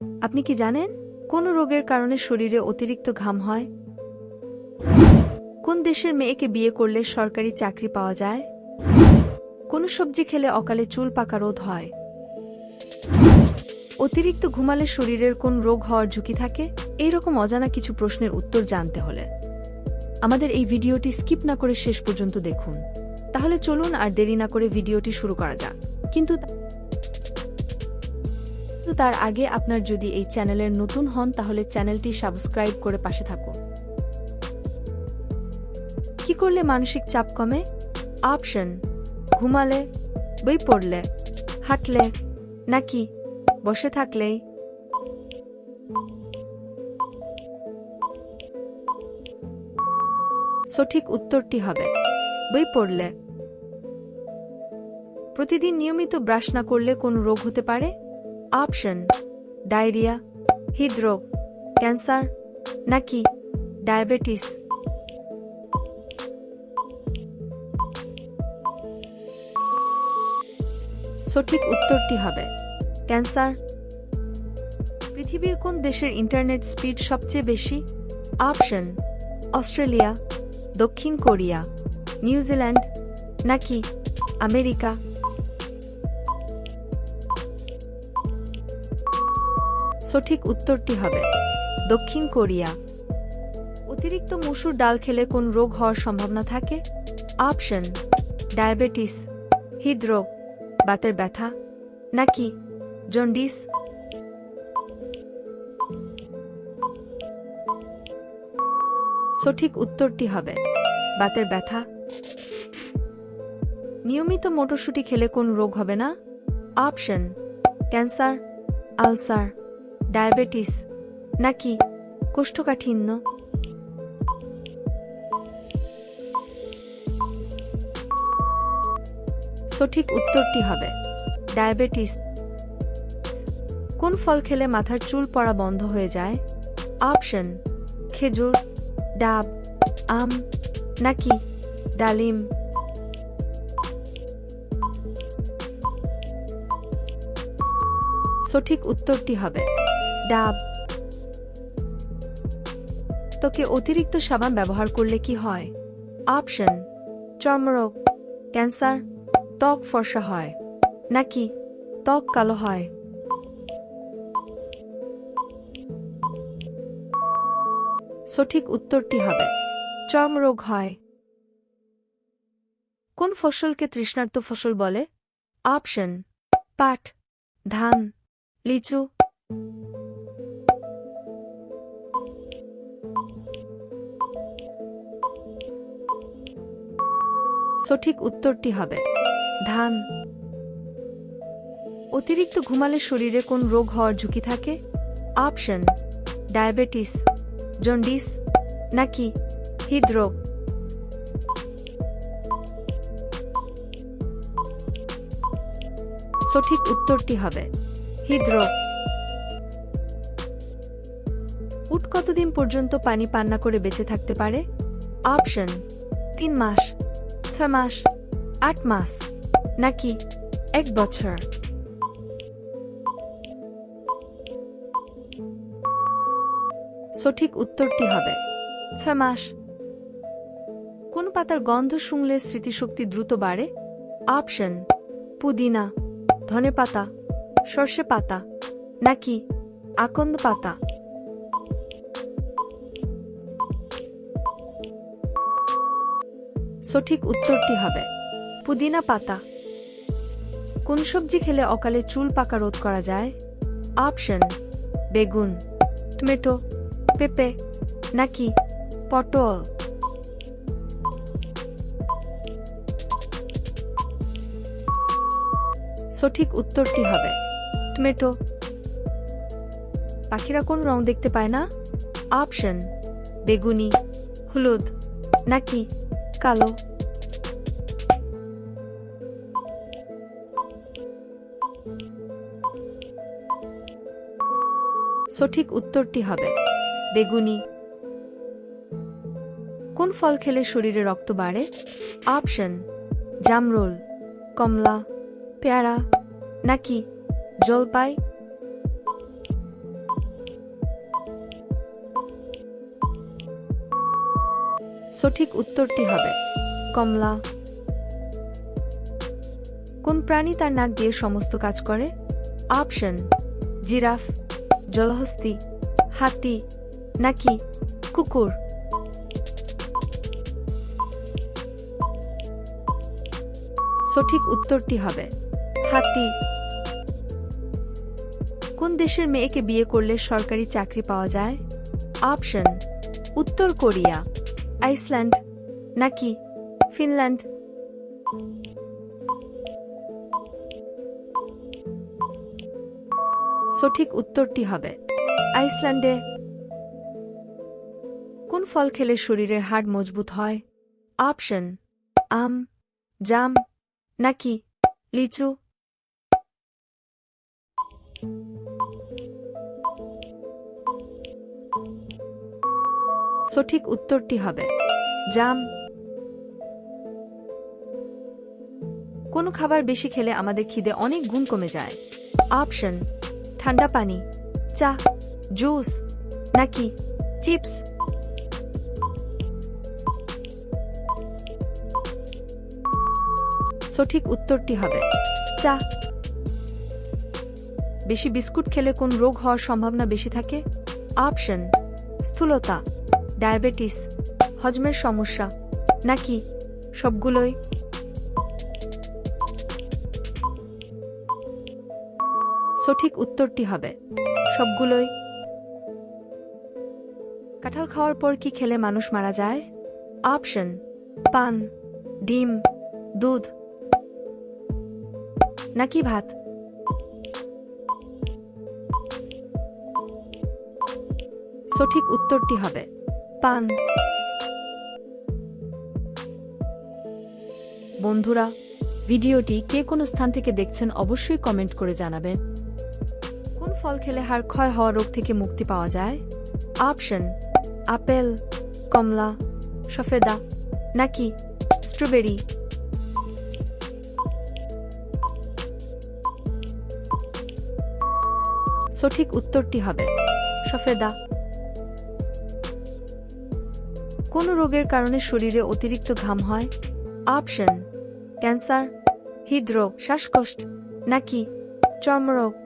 আপনি কি জানেন কোন রোগের কারণে শরীরে অতিরিক্ত ঘাম হয়? কোন দেশের মেয়েকে বিয়ে করলে সরকারি চাকরি পাওয়া যায়? কোন সবজি খেলে অকালে চুল পাকা রোধ হয়? অতিরিক্ত ঘুমালে শরীরের কোন রোগ হওয়ার ঝুঁকি থাকে? এই রকম অজানা কিছু প্রশ্নের উত্তর জানতে হলে আমাদের এই ভিডিওটি স্কিপ না করে শেষ পর্যন্ত দেখুন। তাহলে চলুন আর দেরি না করে ভিডিওটি শুরু করা যাক। কিন্তু তার আগে আপনার যদি এই চ্যানেলের নতুন হন, তাহলে চ্যানেলটি সাবস্ক্রাইব করে পাশে থাকুন। কি করলে মানসিক চাপ কমে? অপশন, ঘুমালে, বই পড়লে, হাঁটলে, নাকি বসে থাকলেই সঠিক উত্তরটি হবে, বই পড়লে। প্রতিদিন নিয়মিত ব্রাশ না করলে কোন রোগ হতে পারে? অপশন ডায়রিয়া হৃদরোগ ক্যান্সার নাকি ডায়াবেটিস সঠিক উত্তরটি হবে ক্যান্সার পৃথিবীর কোন দেশের ইন্টারনেট স্পিড সবচেয়ে বেশি? অপশন অস্ট্রেলিয়া, দক্ষিণ কোরিয়া নিউজিল্যান্ড নাকি আমেরিকা? সঠিক উত্তরটি হবে। দক্ষিণ কোরিয়া। অতিরিক্ত মুসুর ডাল খেলে কোন রোগ হওয়ার সম্ভাবনা থাকে? অপশন, ডায়াবেটিস, হৃদরোগ, বাতের ব্যথা, নাকি জন্ডিস? সঠিক উত্তরটি হবে, বাতের ব্যথা। নিয়মিত মটরশুঁটি খেলে কোন রোগ হবে না? Option, cancer, ulcer. ডায়াবেটিস, নাকি কোষ্ঠকাঠিন্য? সঠিক উত্তরটি হবে? ডায়াবেটিস। কোন ফল খেলে মাথার চুল পড়া বন্ধ হয়ে যায়? অপশন, খেজুর, ডাব, আম, নাকি ডালিম? সঠিক উত্তরটি হবে? ডাব। ত্বকে অতিরিক্ত সাবান ব্যবহার করলে কি হয়? অপশন, চর্মরোগ, ক্যান্সার, ত্বক ফর্সা হয়, নাকি ত্বক কালো হয়? সঠিক উত্তরটি হবে, চর্মরোগ হয়। কোন ফসলকে তৃষ্ণার্ত ফসল বলে? অপশন, পাট, ধান, লিচু। সঠিক উত্তরটি হবে, ধান। অতিরিক্ত ঘুমালে শরীরে কোন রোগ হওয়ার ঝুঁকি থাকে? অপশন, ডায়াবেটিস, জন্ডিস, নাকি হৃদরোগ। সঠিক উত্তরটি হবে, হৃদরোগ। উট কতদিন পর্যন্ত পানি পান্না করে বেঁচে থাকতে পারে? অপশন, তিন মাস। ছয় মাস, আট মাস, নাকি এক বছর? সঠিক উত্তরটি হবে ছয় মাস। কোন পাতার গন্ধ শুনলে স্মৃতিশক্তি দ্রুত বাড়ে? অপশন, পুদিনা ধনে পাতা সর্ষে পাতা, নাকি আকন্দ পাতা? সঠিক উত্তরটি হবে পুদিনা পাতা। কোন সবজি খেলে অকালে চুল পাকা রোধ করা যায়? অপশন, বেগুন, টমেটো, পেঁপে, নাকি পটল? সঠিক উত্তরটি হবে টমেটো। পাখিরা কোন রং দেখতে পায় না? অপশন, বেগুনি, হলুদ, নাকি কালো? সঠিক উত্তরটি হবে, বেগুনি। কোন ফল খেলে শরীরে রক্ত বাড়ে? অপশন, জামরুল, কমলা, পেয়ারা, নাকি জলপাই? সঠিক উত্তরটি হবে, কমলা। কোন প্রাণী তার নাক দিয়ে সমস্ত কাজ করে? Option, giraffe. জলহস্তি, হাতি, নাকি কুকুর? সঠিক উত্তরটি হবে, হাতি। কোন দেশের মেয়েকে বিয়ে করলে সরকারি চাকরি পাওয়া যায়? অপশন, উত্তর কোরিয়া, আইসল্যান্ড, নাকি ফিনল্যান্ড? সঠিক উত্তরটি হবে। আইসল্যান্ডে কোন ফল খেলে শরীরের হাড় মজবুত হয়? অপশন, আম, জাম, নাকি লিচু? সঠিক উত্তরটি হবে, জাম। কোনো খাবার বেশি খেলে আমাদের খিদে অনেক গুণ কমে যায়। অপশন ঠান্ডা পানি, চা, জুস, নাকি চিপস? সঠিক উত্তরটি হবে, চা। বেশি বিস্কুট খেলে কোন রোগ হওয়ার সম্ভাবনা বেশি থাকে? অপশন, স্থূলতা, ডায়াবেটিস, হজমের সমস্যা, নাকি সবগুলোই? সঠিক উত্তরটি হবে। সবগুলোই। কাঁঠাল খাওয়ার পর কি খেলে মানুষ মারা যায়? অপশন, পান, ডিম, দুধ নাকি ভাত? সঠিক উত্তরটি হবে, পান। বন্ধুরা, ভিডিওটি কে কোন স্থান থেকে দেখছেন অবশ্যই কমেন্ট করে জানাবেন। কোন ফল খেলে হাড় ক্ষয় হওয়া রোগ থেকে মুক্তি পাওয়া যায়? অপশন আপেল কমলা, সফেদা, নাকি স্ট্রবেরি সঠিক উত্তরটি হবে সফেদা। কোন রোগের কারণে শরীরে অতিরিক্ত ঘাম হয়? অপশন ক্যান্সার, হৃদরোগ, শ্বাসকষ্ট, নাকি চর্মরোগ?